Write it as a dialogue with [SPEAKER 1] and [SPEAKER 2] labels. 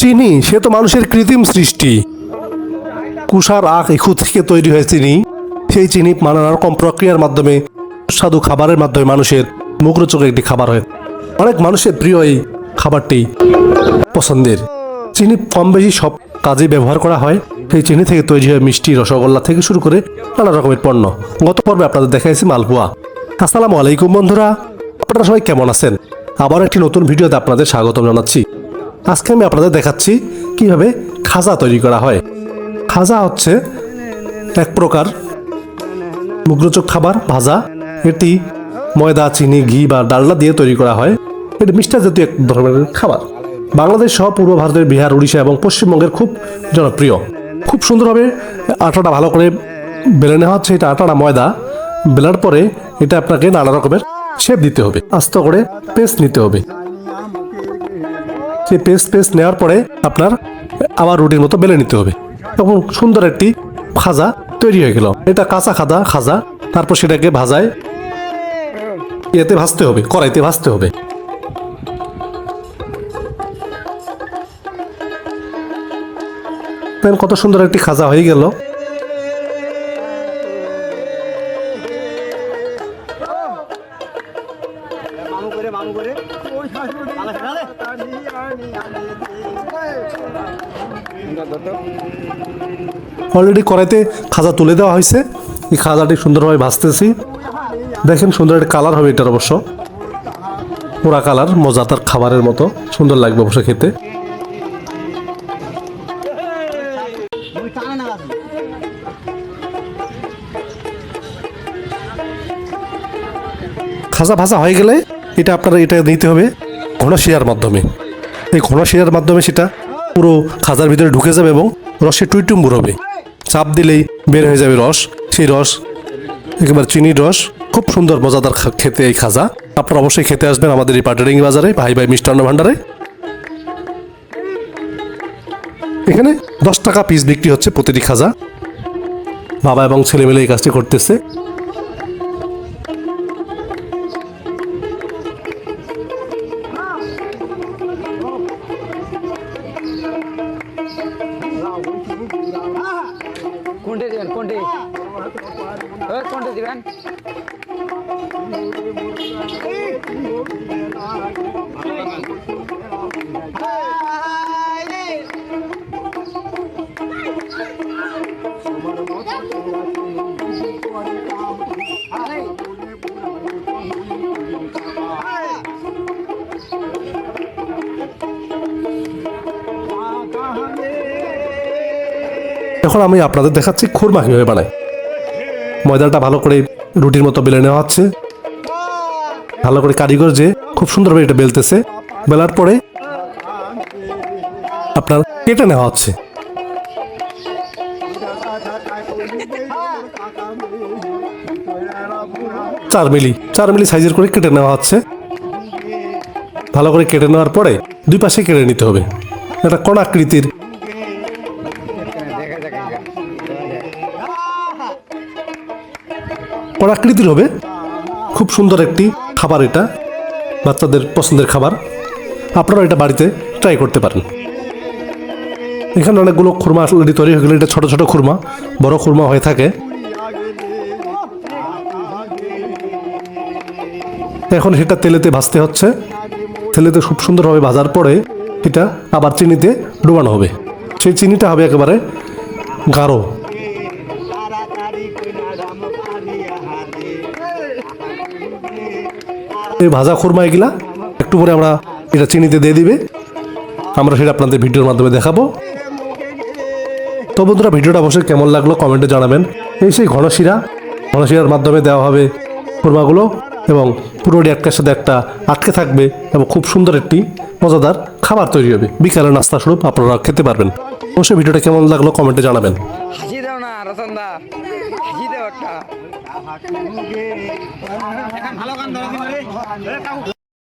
[SPEAKER 1] চিনি, সে তো মানুষের কৃত্রিম সৃষ্টি। কুষার আখ ইখু থেকে তৈরি হয় চিনি সেই চিনি নানা রকম প্রক্রিয়ার মাধ্যমে, সুস্বাদু খাবারের মাধ্যমে মানুষের মুখরোচক একটি খাবার হয়। অনেক মানুষের প্রিয় এই খাবারটি পছন্দের। চিনি কম বেশি সব কাজে ব্যবহার করা হয়। সেই চিনি থেকে তৈরি হয় মিষ্টি, রসগোল্লা থেকে শুরু করে নানা রকমের পণ্য। গত পর্বে আপনাদের দেখাইছি মালপোয়া। আসসালামু আলাইকুম বন্ধুরা। আপনারা সবাই কেমন আছেন? আবার একটি নতুন ভিডিওতে আপনাদের স্বাগতম জানাচ্ছি। আজকে আমি আপনাদের দেখাচ্ছি কীভাবে খাজা তৈরি করা হয়। খাজা হচ্ছে এক প্রকার মুগ্রচক খাবার, ভাজা। এটি ময়দা, চিনি, ঘি বা ডালনা দিয়ে তৈরি করা হয়। এটি মিষ্টা জাতীয় এক ধরনের খাবার। বাংলাদেশ সহ পূর্ব ভারতের বিহার, উড়িষ্যা এবং পশ্চিমবঙ্গের খুব জনপ্রিয়। খুব সুন্দরভাবে আটাটা ভালো করে বেলে নেওয়া হচ্ছে। এটা আটাটা ময়দা বেলার পরে এটা আপনাকে নানা রকমের শেপ দিতে হবে। আস্ত করে পেস্ট নিতে হবে। সেই পেস্ট পেস্ট নেওয়ার পরে আপনার আবার রুটির মতো বেলে নিতে হবে। তখন সুন্দর একটি খাজা তৈরি হয়ে গেল। এটা কাঁচা খাজা খাজা, তারপর সেটাকে ভাজায় ইয়েতে ভাজতে হবে, কড়াইতে ভাজতে হবে। কত সুন্দর একটি খাজা হয়ে গেল। অলরেডি কড়াইতে খাজা তুলে দেওয়া হয়েছে। এই খাজাটি সুন্দরভাবে ভাজতেছি। দেখেন সুন্দর একটা কালার হবে এটার অবশ্য। পোড়া কালার মজাদার খাবারের মতো। সুন্দর লাগবে অবশ্য খেতে। খাজা ভাজা হয়ে গেলে এটা আপনারা এটা নিতে হবে। ঘন শিরার মাধ্যমে। এই ঘন শিরার মাধ্যমে সেটা পুরো খাজার ভিতরে ঢুকে যাবে এবং রসে টুইটুম্বুর হবে। চাপ দিলেই বের হয়ে যাবে রস। সেই রস, একেবারে চিনির রস, খুব সুন্দর মজাদার খেতে এই খাজা আপনারা অবশ্যই খেতে আসবেন আমাদের এই পাটারিং বাজারে, ভাই ভাই মিষ্টান্ন ভাণ্ডারে। এখানে দশ টাকা পিস বিক্রি হচ্ছে প্রতিটি খাজা বাবা এবং ছেলে মিলে এই কাজটি করতেছে।
[SPEAKER 2] వేసుకోండి వేసుకోండి దివాన్
[SPEAKER 1] এখন আমি আপনাদের দেখাচ্ছি খুরমা কীভাবে বানায়। ময়দাটা ভালো করে রুটির মতো বেলে নেওয়া হচ্ছে। ভালো করে কারিগর যে খুব সুন্দরভাবে এটা বেলতেছে। বেলার পরে আপনার কেটে নেওয়া হচ্ছে। চার মিলি চার মিলি সাইজের করে কেটে নেওয়া হচ্ছে। ভালো করে কেটে নেওয়ার পরে দুই পাশে কেটে নিতে হবে। একটা কোণাকৃতির পরাকৃতির হবে। খুব সুন্দর একটি খাবার এটা, বাচ্চাদের পছন্দের খাবার। আপনারা এটা বাড়িতে ট্রাই করতে পারেন। এখানে অনেকগুলো খুরমা অলরেডি তৈরি হয়ে গেলে। এটা ছোটো ছোটো খুরমা, বড় খুরমা হয়ে থাকে। এখন সেটা তেলেতে ভাজতে হচ্ছে। তেলেতে খুব সুন্দরভাবে ভাজার পরে এটা আবার চিনিতে ডুবানো হবে। সেই চিনিটা হবে একেবারে গাঢ়। ভাজা খুরমা এগুলা, একটু পরে আমরা এটা চিনিতে দিয়ে দিবে। আমরা সেটা আপনাদের ভিডিওর মাধ্যমে দেখাবো। তো বন্ধুরা, ভিডিওটা অবশ্যই কেমন লাগল কমেন্টে জানাবেন। এই সেই ঘনশিরা, ঘনশিরার মাধ্যমে দেওয়া হবে খুরমাগুলো এবং পুরোটি একটার সাথে একটা আটকে থাকবে এবং খুব সুন্দর একটি মজাদার খাবার তৈরি হবে। বিকালের নাস্তা স্বরূপ আপনারা খেতে পারবেন। অবশ্যই ভিডিওটা কেমন লাগল কমেন্টে জানাবেন।
[SPEAKER 2] একটা
[SPEAKER 3] ভালো গান ধরে